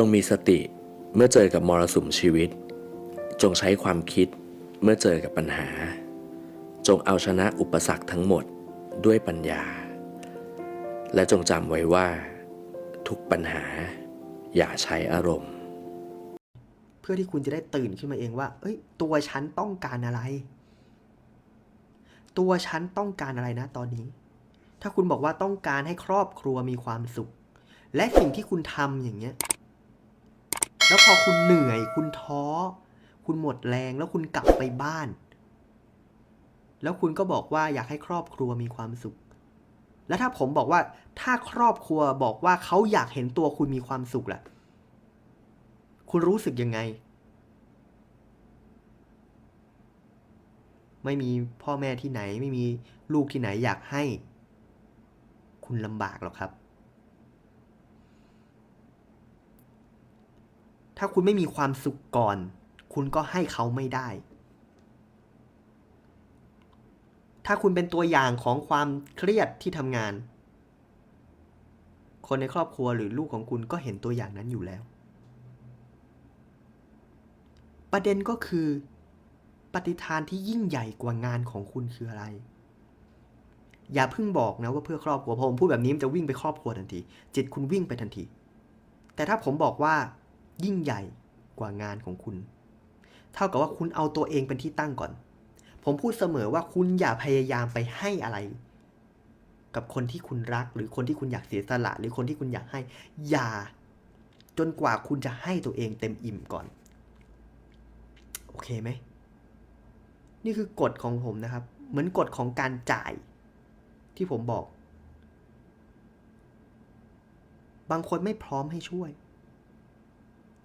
จงมีสติเมื่อเจอกับมรสุมชีวิต จงใช้ความคิดเมื่อเจอกับปัญหา จงเอาชนะอุปสรรคทั้งหมดด้วยปัญญา และจงจำไว้ว่า ทุกปัญหาอย่าใช้อารมณ์ เพื่อที่คุณจะได้ตื่นขึ้นมาเองว่า เอ้ย ตัวฉันต้องการอะไร ตัวฉันต้องการอะไรนะตอนนี้ ถ้าคุณบอกว่าต้องการให้ครอบครัวมีความสุข และสิ่งที่คุณทำอย่างเงี้ย แล้วพอคุณเหนื่อย คุณท้อ คุณหมดแรงแล้วคุณกลับไปบ้าน แล้วคุณก็บอกว่าอยากให้ครอบครัวมีความสุข แล้วถ้าผมบอกว่าถ้าครอบครัวบอกว่าเขาอยากเห็นตัวคุณมีความสุขล่ะ คุณรู้สึกยังไง ไม่มีพ่อแม่ที่ไหน ไม่มีลูกที่ไหนอยากให้ คุณลำบากหรอกครับ ถ้าคุณไม่มีความสุขก่อน คุณก็ให้เขาไม่ได้ ถ้าคุณเป็นตัวอย่างของความเครียดที่ทำงาน คนในครอบครัวหรือลูกของคุณก็เห็นตัวอย่างนั้นอยู่แล้ว ประเด็นก็คือ ปฏิฐานที่ยิ่งใหญ่กว่างานของคุณคืออะไรอย่าเพิ่งบอกนะว่าเพื่อครอบครัวพอผมพูดแบบนี้มันจะวิ่งไปครอบครัวทันที จิตคุณวิ่งไปทันที แต่ถ้าผมบอกว่า ยิ่งใหญ่กว่างานของคุณ เท่ากับว่าคุณเอาตัวเองเป็นที่ตั้งก่อน ผมพูดเสมอว่าคุณอย่าพยายามไปให้อะไร กับคนที่คุณรัก หรือคนที่คุณอยากเสียสละ หรือคนที่คุณอยากให้ อย่า จนกว่าคุณจะให้ตัวเองเต็มอิ่มก่อน โอเคไหม นี่คือกฎของผมนะครับ เหมือนกฎของการจ่าย ที่ผมบอก บางคนไม่พร้อมให้ช่วย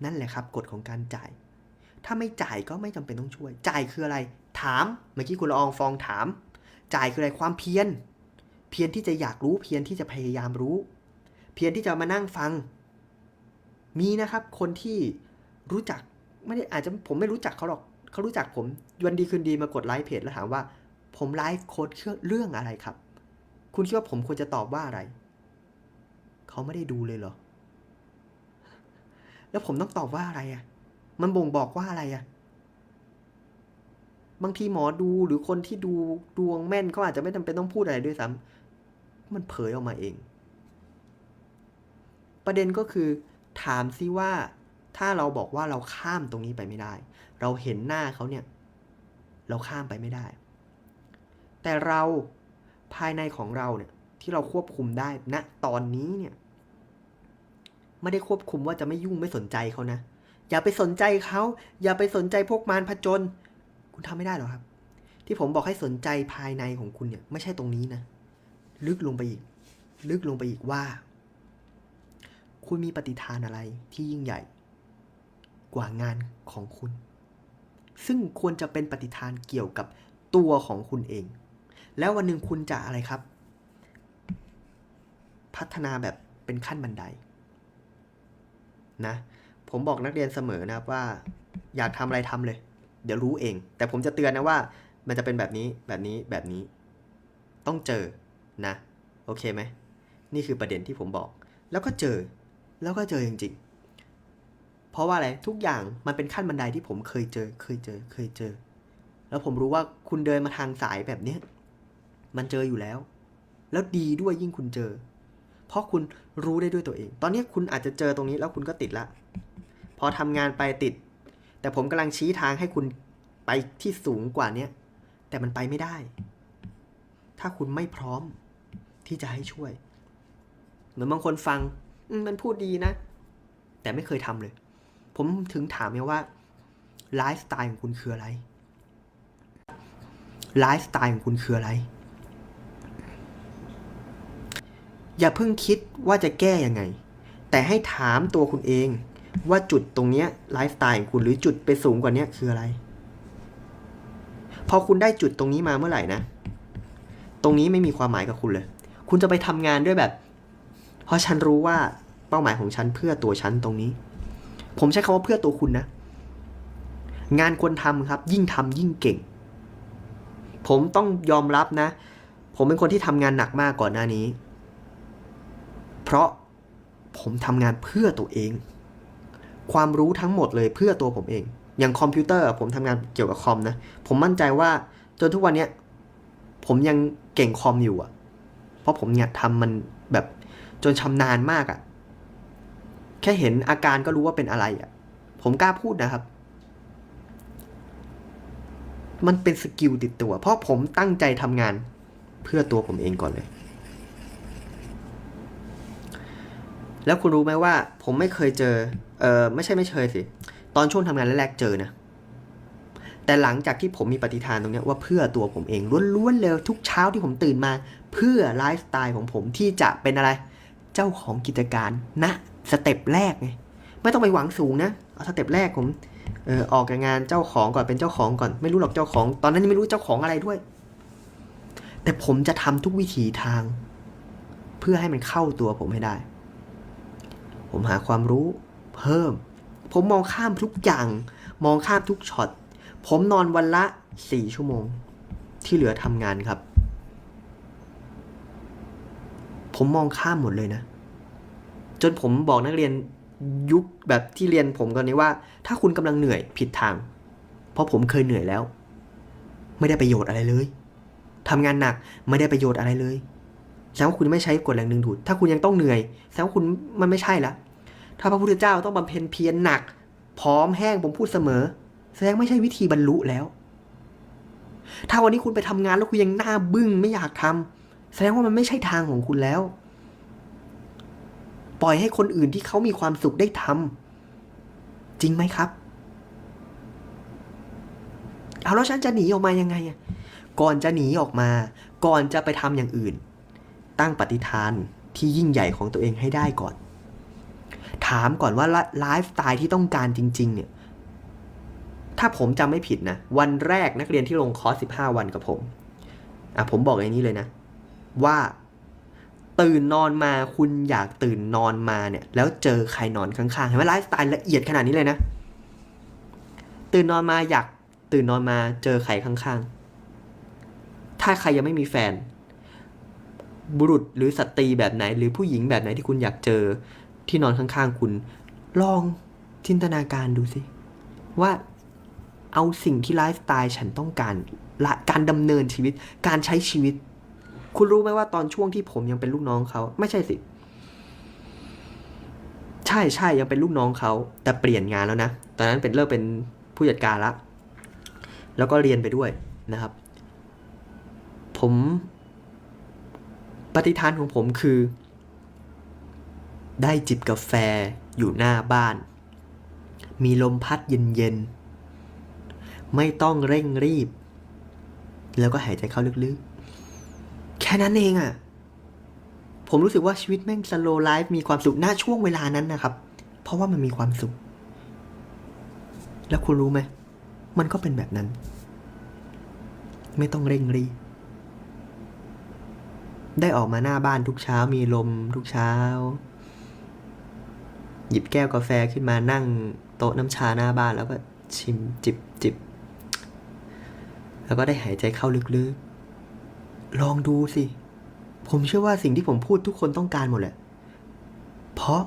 นั่นแหละครับกฎของการจ่าย ถ้าไม่จ่ายก็ไม่จำเป็นต้องช่วย จ่ายคืออะไร ถาม เมื่อกี้คุณละอองฟองถาม จ่ายคืออะไรความเพียร เพียรที่จะอยากรู้ เพียรที่จะพยายามรู้ เพียรที่จะมานั่งฟัง มีนะครับ คนที่รู้จักไม่ได้อาจจะผมไม่รู้จักเขาหรอกเขารู้จักผมวันดีคืนดีมากดไลค์เพจแล้วถามว่า ผมไลฟ์โค้ดเรื่องอะไรครับ คุณคิดว่าผมควรจะตอบว่าอะไร เขาไม่ได้ดูเลยเหรอ แล้วผมต้องตอบว่าอะไรอะ่ะ มันบ่งบอกว่าอะไรอะ่ะ บางทีหมอดูหรือคนที่ดูดวงแม่นเขาอาจจะไม่จำเป็นต้องพูดอะไรด้วยซ้ำมันเผยออกมาเอง ประเด็นก็คือ ถามซิว่า ถ้าเราบอกว่าเราข้ามตรงนี้ไปไม่ได้ เราเห็นหน้าเขาเนี่ย เราข้ามไปไม่ได้ แต่เราภายในของเราเนี่ยที่เราควบคุมได้ณนะตอนนี้เนี่ย ไม่ได้ควบคุมว่าจะไม่ยุ่งไม่สนใจเขานะ อย่าไปสนใจเขา อย่าไปสนใจพวกมารผจญคุณทำไม่ได้หรอกครับ ที่ผมบอกให้สนใจภายในของคุณเนี่ยไม่ใช่ตรงนี้นะ ลึกลงไปอีก ลึกลงไปอีกว่า คุณมีปฏิทานอะไรที่ยิ่งใหญ่ กว่างานของคุณ ซึ่งควรจะเป็นปฏิทานเกี่ยวกับตัวของคุณเอง แล้ววันหนึ่งคุณจะอะไรครับ พัฒนาแบบเป็นขั้นบันได นะ ผมบอกนักเรียนเสมอนะครับว่า อยากทำอะไรทำเลย เดี๋ยวรู้เอง แต่ผมจะเตือนนะว่า มันจะเป็นแบบนี้แบบนี้แบบนี้ ต้องเจอนะ โอเคไหมนี่คือประเด็นที่ผมบอก แล้วก็เจอ แล้วก็เจอจริงๆ เพราะว่าอะไรทุกอย่างมันเป็นขั้นบันไดที่ผมเคยเจอ เคยเจอ เคยเจอ แล้วผมรู้ว่าคุณเดินมาทางสายแบบเนี้ยมันเจออยู่แล้ว แล้วดีด้วยยิ่งคุณเจอ เพราะคุณรู้ได้ด้วยตัวเอง ตอนนี้คุณอาจจะเจอตรงนี้แล้วคุณก็ติดละ พอทำงานไปติด แต่ผมกำลังชี้ทางให้คุณไปที่สูงกว่าเนี้ยแต่มันไปไม่ได้ ถ้าคุณไม่พร้อมที่จะให้ช่วย เหมือนบางคนฟังมันพูดดีนะ แต่ไม่เคยทำเลย ผมถึงถามไงว่าไลฟ์สไตล์ของคุณคืออะไรไลฟ์สไตล์ของคุณคืออะไร อย่าเพิ่งคิดว่าจะแก้ยังไง แต่ให้ถามตัวคุณเอง ว่าจุดตรงเนี้ยไลฟ์สไตล์ของคุณหรือจุดไปสูงกว่าเนี้ยคืออะไร พอคุณได้จุดตรงนี้มาเมื่อไหร่นะ ตรงนี้ไม่มีความหมายกับคุณเลย คุณจะไปทำงานด้วยแบบ เพราะฉันรู้ว่าเป้าหมายของฉันเพื่อตัวฉันตรงนี้ ผมใช้คำว่าเพื่อตัวคุณนะ งานควรทำครับ ยิ่งทำยิ่งเก่ง ผมต้องยอมรับนะ ผมเป็นคนที่ทำงานหนักมากก่อนหน้านี้ ราะผมทำงานเพื่อตัวเอง ความรู้ทั้งหมดเลยเพื่อตัวผมเอง อย่างคอมพิวเตอร์ผมทำงานเกี่ยวกับคอมนะ ผมมั่นใจว่าจนทุกวันเนี้ยผมยังเก่งคอมอยู่อะเพราะผมเนี่ยทำมันแบบจนชำนาญมากอะแค่เห็นอาการก็รู้ว่าเป็นอะไรอะ ผมกล้าพูดนะครับ มันเป็นสกิลติดตัว เพราะผมตั้งใจทำงานเพื่อตัวผมเองก่อนเลย แล้วคุณรู้ไหมว่า ผมไม่เคยเจอ เออไม่ใช่ไม่เคยสิ ตอนช่วงทำงานแรกๆเจอนะ แต่หลังจากที่ผมมีปฏิฐานตรงนี้ว่าเพื่อตัวผมเองล้วนๆเลยทุกเช้าที่ผมตื่นมา เพื่อไลฟ์สไตล์ของผมที่จะเป็นอะไร เจ้าของกิจการณสเต็ปแรกไงไม่ต้องไปหวังสูงนะเอาสเต็ปแรกผมเออออกจากงานเจ้าของก่อนเป็นเจ้าของก่อน ไม่รู้หรอกเจ้าของ ตอนนั้นยังไม่รู้เจ้าของอะไรด้วย แต่ผมจะทำทุกวิถีทาง เพื่อให้มันเข้าตัวผมให้ได้ ผมหาความรู้เพิ่ม ผมมองข้ามทุกอย่าง มองข้ามทุกช็อต ผมนอนวันละสี่ชั่วโมง ที่เหลือทำงานครับ ผมมองข้ามหมดเลยนะ จนผมบอกนักเรียนยุคแบบที่เรียนผมตอนนี้ว่า ถ้าคุณกำลังเหนื่อยผิดทาง เพราะผมเคยเหนื่อยแล้ว ไม่ได้ประโยชน์อะไรเลยทำงานหนักไม่ได้ประโยชน์อะไรเลย แสดงว่าคุณไม่ใช้กฎแรงดึงดูด ถ้าคุณยังต้องเหนื่อยแสดงว่าคุณมันไม่ใช่ละ ถ้าพระพุทธเจ้าต้องบำเพ็ญเพียรหนัก พร้อมแห้งผมพูดเสมอ แสดงไม่ใช่วิธีบรรลุแล้ว ถ้าวันนี้คุณไปทำงานแล้วคุณยังหน้าบึ้งไม่อยากทำแสดงว่ามันไม่ใช่ทางของคุณแล้ว ปล่อยให้คนอื่นที่เขามีความสุขได้ทำจริงไหมครับ เอาแล้วฉันจะหนีออกมายังไงอะก่อนจะหนีออกมา ก่อนจะไปทำอย่างอื่น ตั้งปฏิฐานที่ยิ่งใหญ่ของตัวเองให้ได้ก่อน ถามก่อนว่าไลฟ์สไตล์ที่ต้องการจริง ๆ เนี่ย ถ้าผมจำไม่ผิดนะ วันแรกนักเรียนที่ลงคอร์ส15 วันกับผม อะผมบอกอย่างนี้เลยนะ ว่าตื่นนอนมาคุณอยากตื่นนอนมาเนี่ย แล้วเจอใครนอนข้างๆเห็นไหมไลฟ์สไตล์ละเอียดขนาดนี้เลยนะ ตื่นนอนมาอยากตื่นนอนมาเจอใครข้างๆ ถ้าใครยังไม่มีแฟน บุรุษหรือสตรีแบบไหน หรือผู้หญิงแบบไหนที่คุณอยากเจอที่นอนข้างๆคุณ ลองจินตนาการดูสิ ว่าเอาสิ่งที่ไลฟ์สไตล์ฉันต้องการละการดำเนินชีวิต การใช้ชีวิต คุณรู้ไหมว่าตอนช่วงที่ผมยังเป็นลูกน้องเขา ไม่ใช่สิ ใช่ใช่ยังเป็นลูกน้องเขา แต่เปลี่ยนงานแล้วนะ ตอนนั้นเป็นเริ่มเป็นผู้จัดการละ แล้วก็เรียนไปด้วยนะครับ ผม ปฏิทานของผมคือ ได้จิบกาแฟอยู่หน้าบ้าน มีลมพัดเย็นๆ ไม่ต้องเร่งรีบ แล้วก็หายใจเข้าลึกๆ แค่นั้นเองอะ่ะ ผมรู้สึกว่าชีวิตแม่งสโลไลฟ์มีความสุขหน้าช่วงเวลานั้นนะครับ เพราะว่ามันมีความสุข แล้วคุณรู้ไหม มันก็เป็นแบบนั้น ไม่ต้องเร่งรีบ ได้ออกมาหน้าบ้านทุกเช้ามีลมทุกเช้า หยิบแก้วกาแฟขึ้นมานั่งโต๊ะน้ำชาหน้าบ้านแล้วก็ชิมจิบจิบแล้วก็ได้หายใจเข้าลึกๆ ลองดูสิ ผมเชื่อว่าสิ่งที่ผมพูดทุกคนต้องการหมดแหละ เพราะ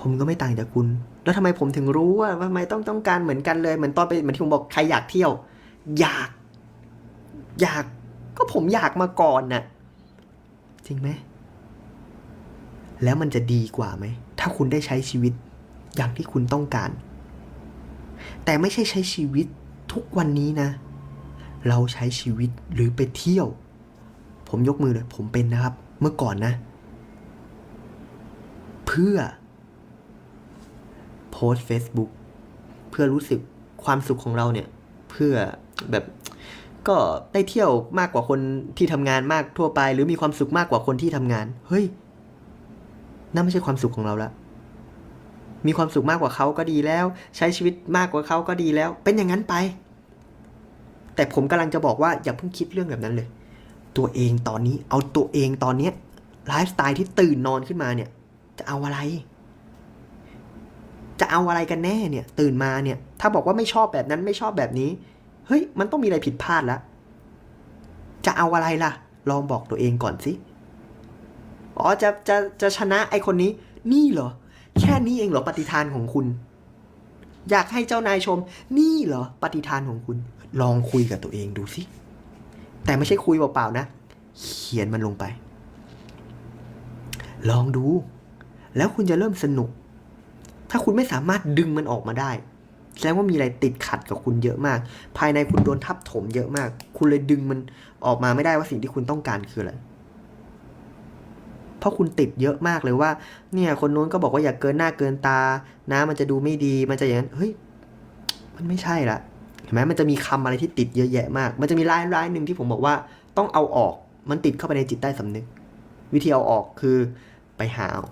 ผมก็ไม่ต่างจากคุณ แล้วทำไมผมถึงรู้ว่าทำไมต้องต้องการเหมือนกันเลย เหมือนตอนไปเหมือนที่ผมบอกใครอยากเที่ยว อยาก อยาก ก็ผมอยากมาก่อนน่ะ จริงไหม แล้วมันจะดีกว่าไหม ถ้าคุณได้ใช้ชีวิตอย่างที่คุณต้องการ แต่ไม่ใช่ใช้ชีวิตทุกวันนี้นะ เราใช้ชีวิตหรือไปเที่ยว ผมยกมือเลย ผมเป็นนะครับ เมื่อก่อนนะ เพื่อ โพสต์ Facebook เพื่อรู้สึกความสุขของเราเนี่ย เพื่อแบบ ก็ได้เที่ยวมากกว่าคนที่ทำงานมากทั่วไป หรือมีความสุขมากกว่าคนที่ทำงาน เฮ้ยนั่นไม่ใช่ความสุขของเราละมีความสุขมากกว่าเขาก็ดีแล้ว ใช้ชีวิตมากกว่าเขาก็ดีแล้ว เป็นอย่างนั้นไป แต่ผมกำลังจะบอกว่าอย่าเพิ่งคิดเรื่องแบบนั้นเลย ตัวเองตอนนี้เอาตัวเองตอนเนี้ยไลฟ์สไตล์ที่ตื่นนอนขึ้นมาเนี่ย จะเอาอะไร จะเอาอะไรกันแน่เนี่ย ตื่นมาเนี่ย ถ้าบอกว่าไม่ชอบแบบนั้นไม่ชอบแบบนี้ เฮ้ย มันต้องมีอะไรผิดพลาดแล้ว จะเอาอะไรล่ะ ลองบอกตัวเองก่อนสิ อ๋อ จะ จะ จะชนะไอคนนี้ นี่เหรอ แค่นี้เองเหรอปฏิทานของคุณ อยากให้เจ้านายชม นี่เหรอปฏิทานของคุณ ลองคุยกับตัวเองดูสิ แต่ไม่ใช่คุยเปล่าๆนะ เขียนมันลงไป ลองดู แล้วคุณจะเริ่มสนุก ถ้าคุณไม่สามารถดึงมันออกมาได้ แสดงว่ามีอะไรติดขัดกับคุณเยอะมาก ภายในคุณโดนทับถมเยอะมาก คุณเลยดึงมันออกมาไม่ได้ว่าสิ่งที่คุณต้องการคืออะไรเพราะคุณติดเยอะมากเลยว่า เนี่ย คนโน้นก็บอกว่าอย่าเกินหน้าเกินตา นะมันจะดูไม่ดีมันจะอย่างนั้นเฮ้ยมันไม่ใช่ละเห็นไหมมันจะมีคำอะไรที่ติดเยอะแยะมาก มันจะมีรายรายหนึ่งที่ผมบอกว่าต้องเอาออก มันติดเข้าไปในจิตใต้สำนึก วิธีเอาออกคือไปหาเอา